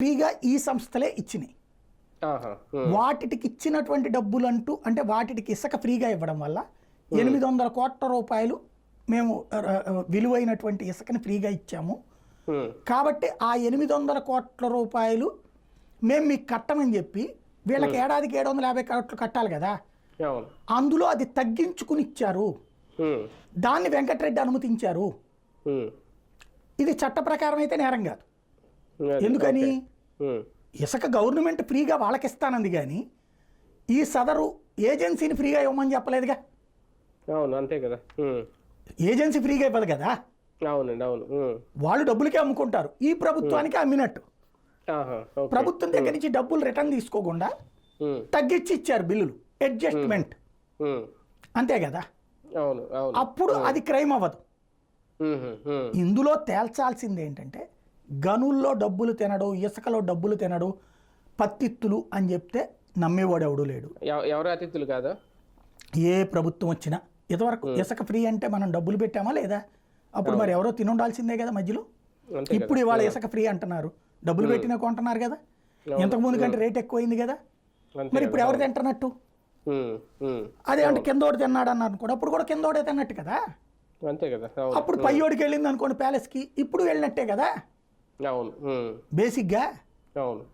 ఫ్రీగా ఈ సంస్థలే ఇచ్చినాయి. వాటికి ఇచ్చినటువంటి డబ్బులు అంటూ అంటే వాటికి ఇసుక ఫ్రీగా ఇవ్వడం వల్ల ఎనిమిది వందల కోట్ల రూపాయలు మేము విలువైనటువంటి ఇసుకని ఫ్రీగా ఇచ్చాము. కాబట్టి ఆ ఎనిమిది వందల కోట్ల రూపాయలు మేము మీకు కట్టమని చెప్పి వీళ్ళకి ఏడాదికి ఏడు వందల యాభై కోట్లు కట్టాలి కదా? అందులో అది తగ్గించుకుని ఇచ్చారు. దాన్ని వెంకటరెడ్డి అనుమతించారు. ఇది చట్ట ప్రకారం అయితే నేరం కాదు. ఎందుకని. ఇసుక గవర్నమెంట్ ఫ్రీగా వాళ్ళకి ఇస్తానంది కానీ ఈ సదరు ఏజెన్సీని ఫ్రీగా ఇవ్వమని చెప్పలేదుగా? అవును అంతే కదా. ఏజెన్సీ ఫ్రీగా ఇవ్వదు కదా? అవునండి అవును. వాళ్ళు డబ్బులకే అమ్ముకుంటారు. ఈ ప్రభుత్వానికి అమ్మినట్టు. ప్రభుత్వం దగ్గర నుంచి డబ్బులు రిటర్న్ తీసుకోకుండా. తగ్గించి ఇచ్చారు బిల్లులు అడ్జస్ట్మెంట్. అంతే కదా? అప్పుడు అది క్రైమ్ అవ్వదు. ఇందులో తేల్చాల్సింది ఏంటంటే గనుల్లో డబ్బులు తినడు ఇసుకలో డబ్బులు తినడు పత్తిత్తులు అని చెప్తే నమ్మేవాడు ఎవడు లేడు. ఎవ- ఎవరు అతిథులు కాదా? ఏ ప్రభుత్వం వచ్చినా. ఇంతవరకు ఇసుక ఫ్రీ అంటే మనం డబ్బులు పెట్టామా లేదా? అప్పుడు మరి ఎవరో తినుండాల్సిందే కదా మధ్యలో? ఇప్పుడు ఇవాళ ఇసుక ఫ్రీ అంటున్నారు. డబ్బులు పెట్టినా కొంటున్నారు కదా? ఇంతకు ముందు కంటే రేట్ ఎక్కువైంది కదా? మరి ఇప్పుడు. ఎవరు తింటున్నట్టు. అదే అంటే కిందోడు తిన్నాడు అన్నారు కూడా అప్పుడు కూడా కిందోడే తిన్నట్టు కదా? అంతే కదా. అప్పుడు పయ్యోడికి వెళ్ళింది అనుకోండి ప్యాలెస్కి ఇప్పుడు వెళ్ళినట్టే కదా? అవును. బేసిక్గా అవును.